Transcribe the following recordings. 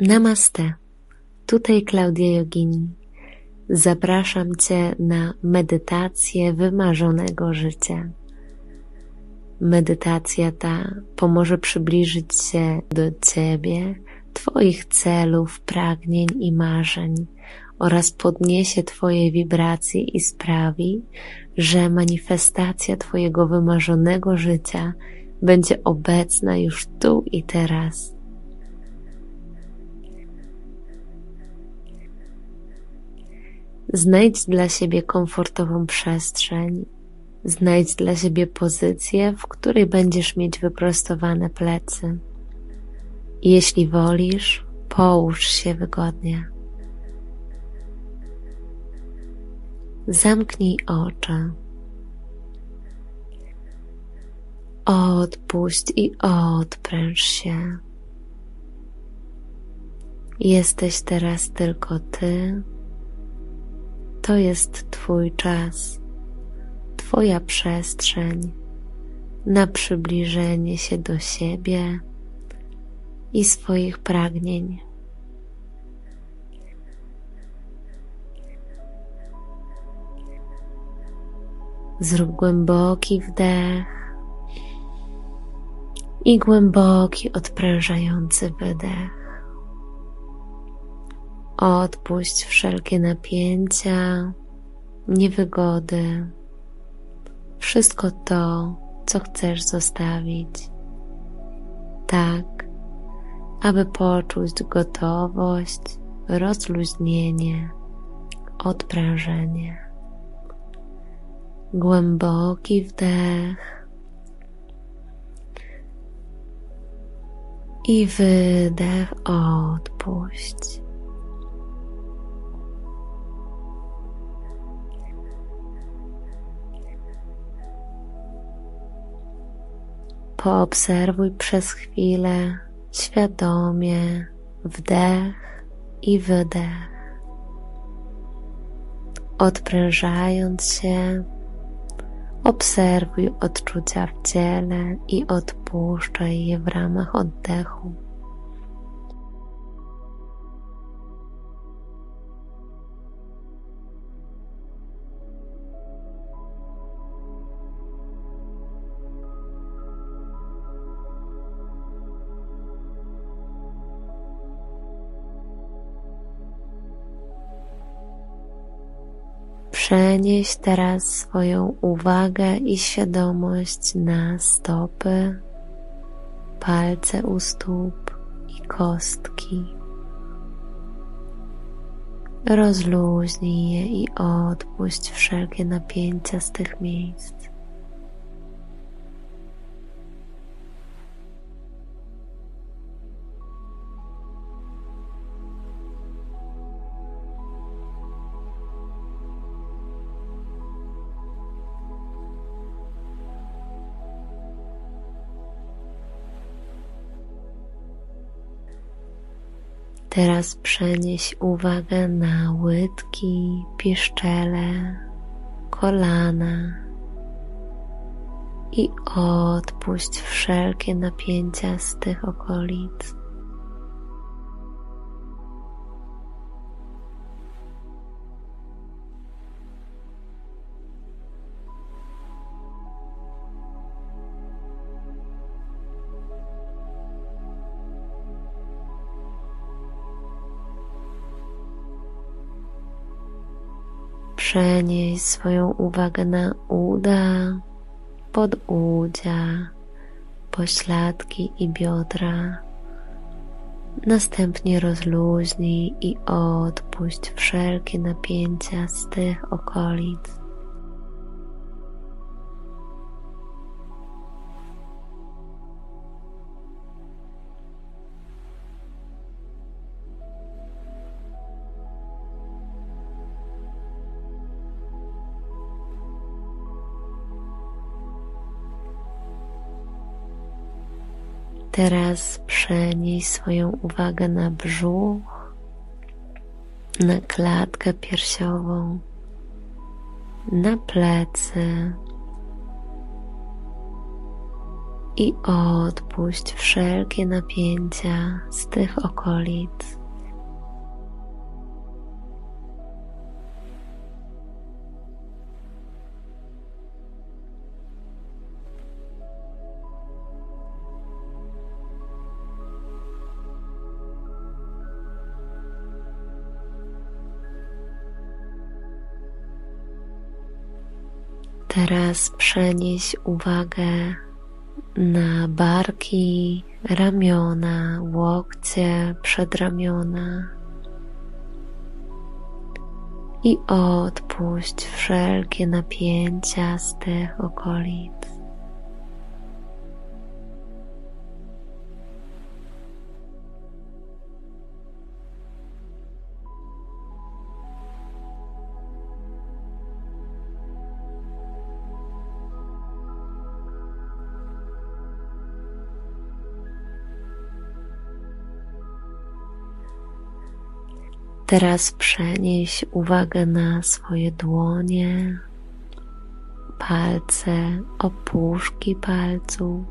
Namaste. Tutaj Klaudia Jogini. Zapraszam Cię na medytację wymarzonego życia. Medytacja ta pomoże przybliżyć się do Ciebie, Twoich celów, pragnień i marzeń oraz podniesie Twoje wibracje i sprawi, że manifestacja Twojego wymarzonego życia będzie obecna już tu i teraz. Znajdź dla siebie komfortową przestrzeń, znajdź dla siebie pozycję, w której będziesz mieć wyprostowane plecy. Jeśli wolisz, połóż się wygodnie. Zamknij oczy. Odpuść i odpręż się. Jesteś teraz tylko ty to jest Twój czas, Twoja przestrzeń na przybliżenie się do siebie i swoich pragnień. Zrób głęboki wdech i głęboki, odprężający wydech. Odpuść wszelkie napięcia, niewygody, wszystko to, co chcesz zostawić, tak, aby poczuć gotowość, rozluźnienie, odprężenie. Głęboki wdech i wydech odpuść. Poobserwuj przez chwilę świadomie wdech i wydech, odprężając się. Obserwuj odczucia w ciele i odpuszczaj je w ramach oddechu. Przenieś teraz swoją uwagę i świadomość na stopy, palce u stóp i kostki. Rozluźnij je i odpuść wszelkie napięcia z tych miejsc. Teraz przenieś uwagę na łydki, pieszczele, kolana i odpuść wszelkie napięcia z tych okolic. Przenieś swoją uwagę na uda, podudzia, pośladki i biodra. Następnie rozluźnij i odpuść wszelkie napięcia z tych okolic. Teraz przenieś swoją uwagę na brzuch, na klatkę piersiową, na plecy, i odpuść wszelkie napięcia z tych okolic. Teraz przenieś uwagę na barki, ramiona, łokcie, przedramiona i odpuść wszelkie napięcia z tych okolic. Teraz przenieś uwagę na swoje dłonie, palce, opuszki palców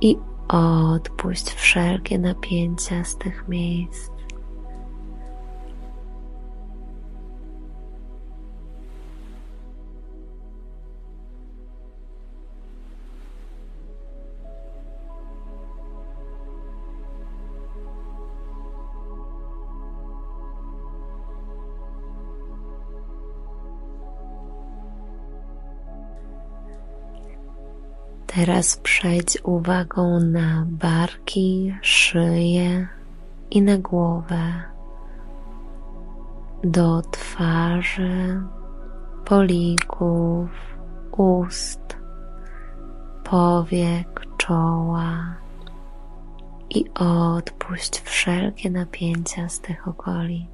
i odpuść wszelkie napięcia z tych miejsc. Teraz przejdź uwagą na barki, szyję i na głowę, do twarzy, polików, ust, powiek, czoła i odpuść wszelkie napięcia z tych okolic.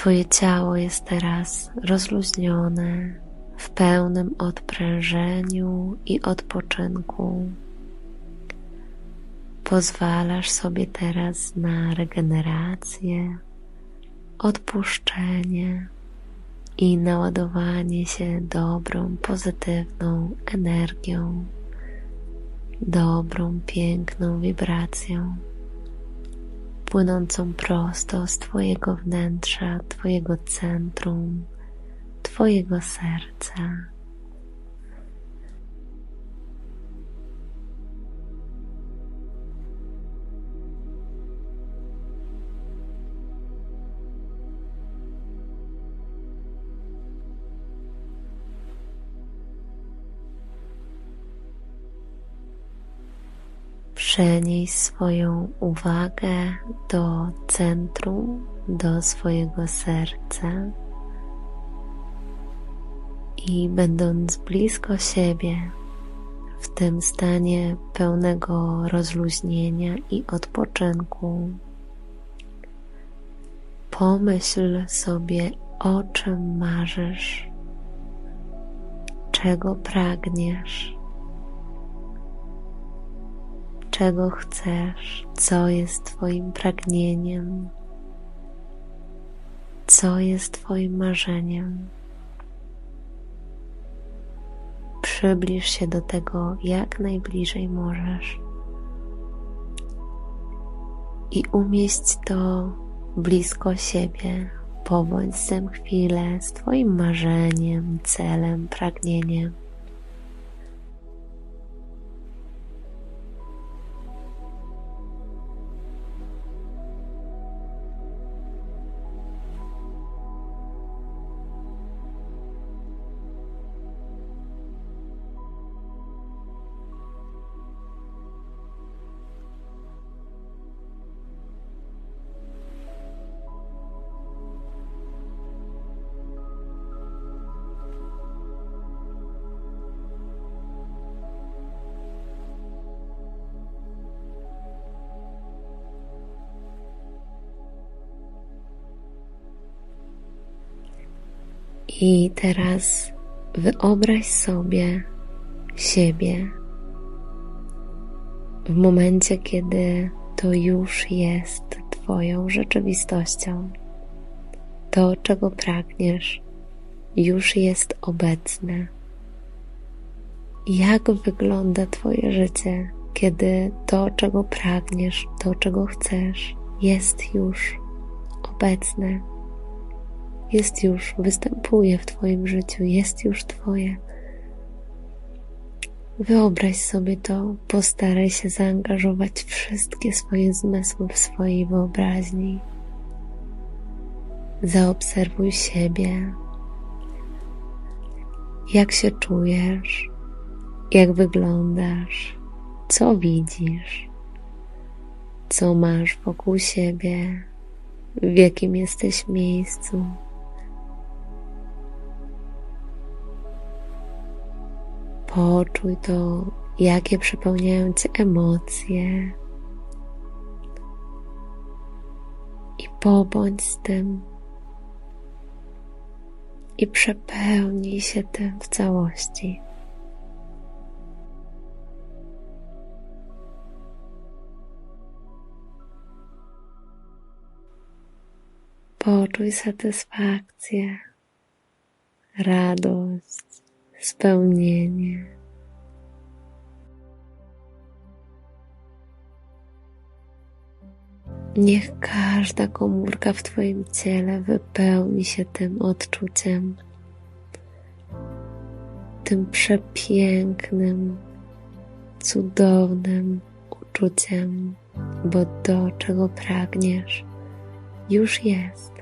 Twoje ciało jest teraz rozluźnione w pełnym odprężeniu i odpoczynku. Pozwalasz sobie teraz na regenerację, odpuszczenie i naładowanie się dobrą, pozytywną energią, dobrą, piękną wibracją płynącą prosto z Twojego wnętrza, Twojego centrum, Twojego serca. Przenieś swoją uwagę do centrum, do swojego serca. I będąc blisko siebie, w tym stanie pełnego rozluźnienia i odpoczynku, pomyśl sobie, o czym marzysz, czego pragniesz czego chcesz, co jest Twoim pragnieniem, co jest Twoim marzeniem. Przybliż się do tego jak najbliżej możesz i umieść to blisko siebie. Pobądź z tym chwilę z Twoim marzeniem, celem, pragnieniem. I teraz wyobraź sobie siebie w momencie, kiedy to już jest Twoją rzeczywistością. To, czego pragniesz, już jest obecne. Jak wygląda Twoje życie, kiedy to, czego pragniesz, to, czego chcesz, jest już obecne, jest już, występuje w Twoim życiu, jest już Twoje. Wyobraź sobie to, postaraj się zaangażować wszystkie swoje zmysły w swojej wyobraźni. Zaobserwuj siebie, jak się czujesz, jak wyglądasz, co widzisz, co masz wokół siebie, w jakim jesteś miejscu. Poczuj to, jakie przepełniają cię emocje. I pobądź z tym. I przepełnij się tym w całości. Poczuj satysfakcję, radość, spełnienie. Niech każda komórka w Twoim ciele wypełni się tym odczuciem, tym przepięknym, cudownym uczuciem, bo to, czego pragniesz, już jest.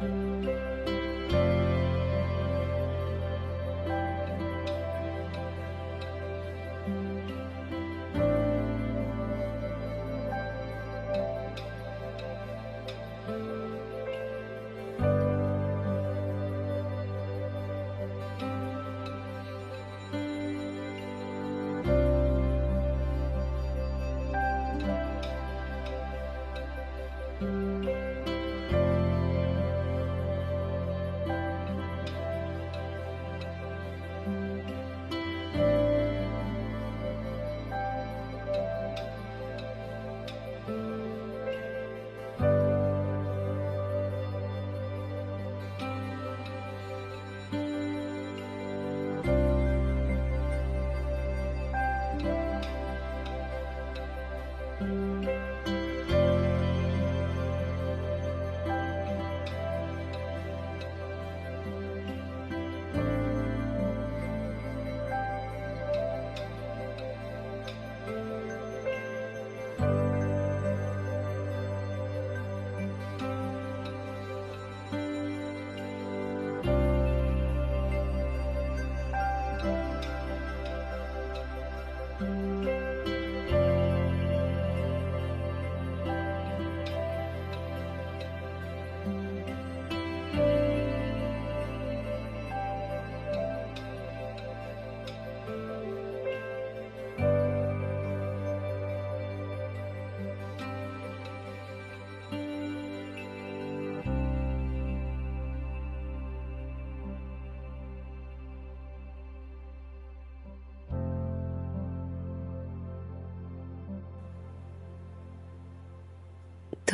Música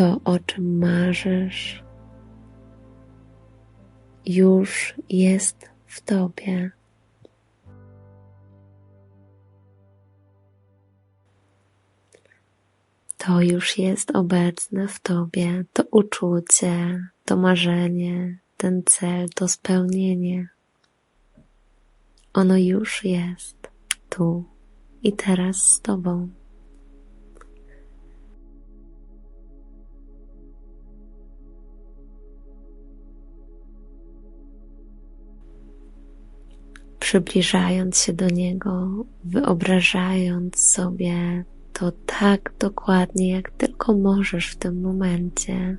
To, o czym marzysz, już jest w Tobie. To już jest obecne w Tobie, to uczucie, to marzenie, ten cel, to spełnienie. Ono już jest tu i teraz z Tobą. Przybliżając się do Niego, wyobrażając sobie to tak dokładnie, jak tylko możesz w tym momencie,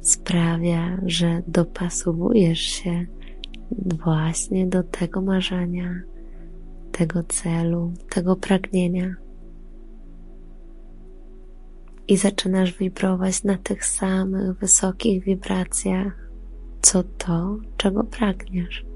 sprawia, że dopasowujesz się właśnie do tego marzenia, tego celu, tego pragnienia. I zaczynasz wibrować na tych samych wysokich wibracjach, co to, czego pragniesz.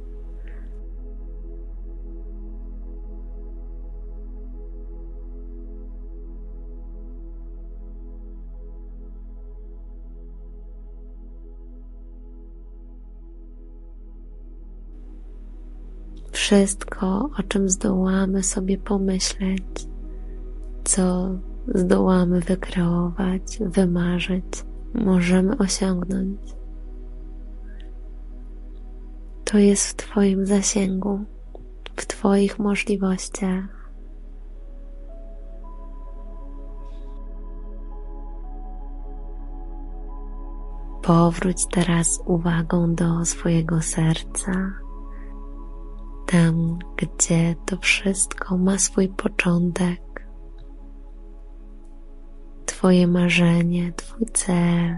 Wszystko, o czym zdołamy sobie pomyśleć, co zdołamy wykreować, wymarzyć, możemy osiągnąć. To jest w Twoim zasięgu, w Twoich możliwościach. Powróć teraz uwagą do swojego serca tam, gdzie to wszystko ma swój początek. Twoje marzenie, Twój cel,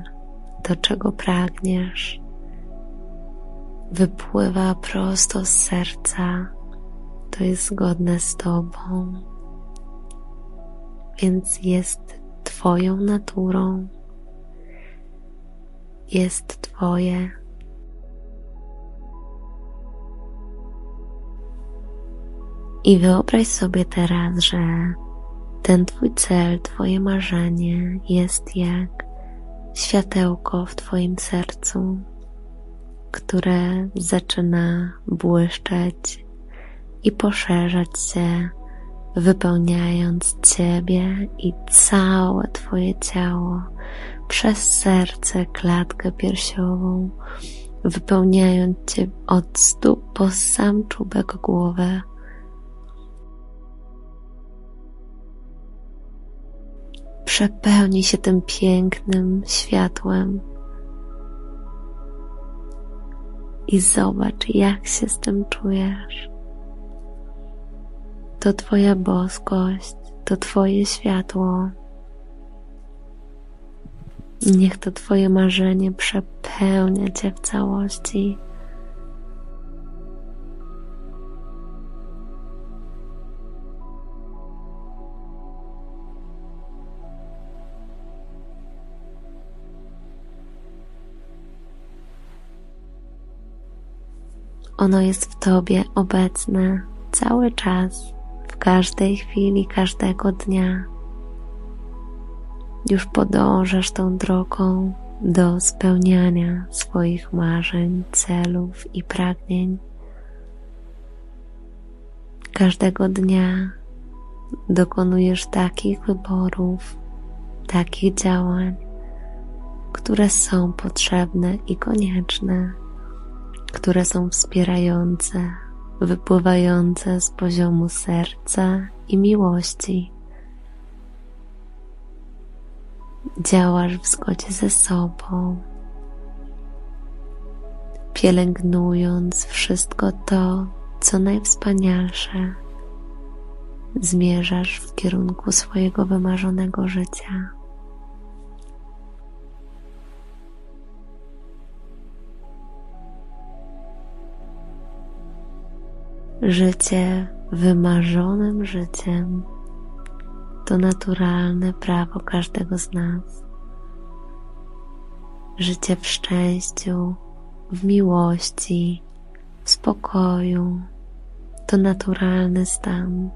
to czego pragniesz, wypływa prosto z serca, to jest zgodne z Tobą, więc jest Twoją naturą, jest Twoje. I wyobraź sobie teraz, że ten Twój cel, Twoje marzenie jest jak światełko w Twoim sercu, które zaczyna błyszczeć i poszerzać się, wypełniając Ciebie i całe Twoje ciało przez serce, klatkę piersiową, wypełniając Cię od stóp po sam czubek głowy przepełnij się tym pięknym światłem i zobacz, jak się z tym czujesz. To Twoja boskość, to Twoje światło. Niech to Twoje marzenie przepełnia Cię w całości. Ono jest w Tobie obecne cały czas, w każdej chwili, każdego dnia. Już podążasz tą drogą do spełniania swoich marzeń, celów i pragnień. Każdego dnia dokonujesz takich wyborów, takich działań, które są potrzebne i konieczne które są wspierające, wypływające z poziomu serca i miłości. Działasz w zgodzie ze sobą, pielęgnując wszystko to, co najwspanialsze. Zmierzasz w kierunku swojego wymarzonego życia. Życie wymarzonym życiem to naturalne prawo każdego z nas. Życie w szczęściu, w miłości, w spokoju to naturalny stan.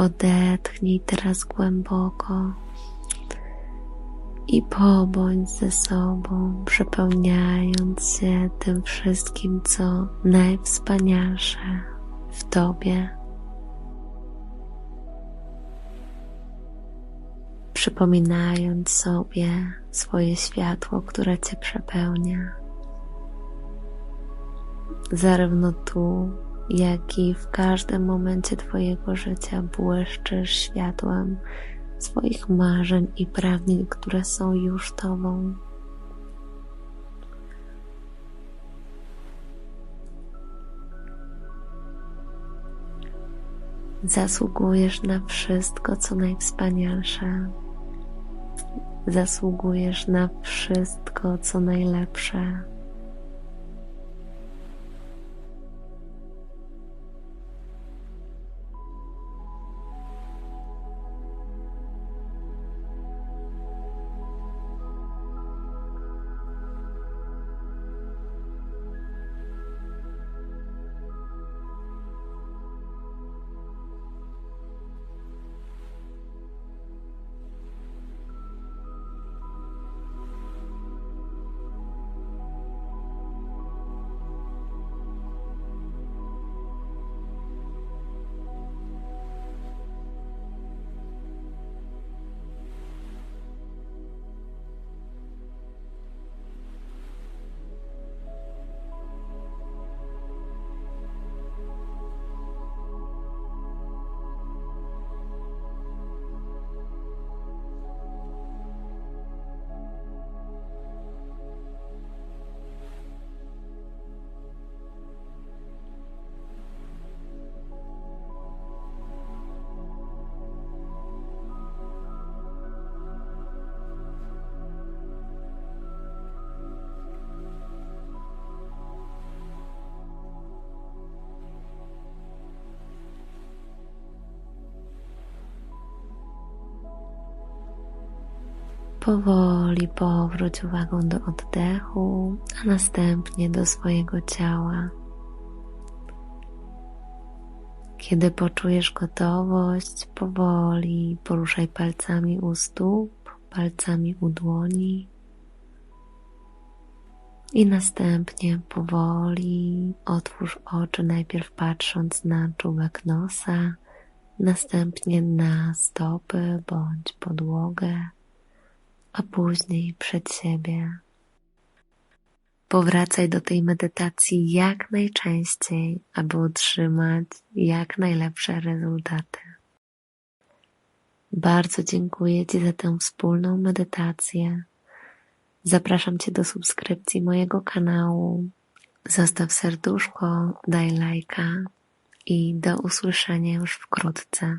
Odetchnij teraz głęboko i pobądź ze sobą, przepełniając się tym wszystkim, co najwspanialsze w Tobie. Przypominając sobie swoje światło, które Cię przepełnia, zarówno tu, jak i w każdym momencie Twojego życia błyszczysz światłem swoich marzeń i pragnień, które są już Tobą. Zasługujesz na wszystko, co najwspanialsze. Zasługujesz na wszystko, co najlepsze. Powoli powróć uwagą do oddechu, a następnie do swojego ciała. Kiedy poczujesz gotowość, powoli poruszaj palcami u stóp, palcami u dłoni i następnie powoli otwórz oczy, najpierw patrząc na czubek nosa, następnie na stopy bądź podłogę a później przed siebie. Powracaj do tej medytacji jak najczęściej, aby utrzymać jak najlepsze rezultaty. Bardzo dziękuję Ci za tę wspólną medytację. Zapraszam Cię do subskrypcji mojego kanału. Zostaw serduszko, daj lajka i do usłyszenia już wkrótce.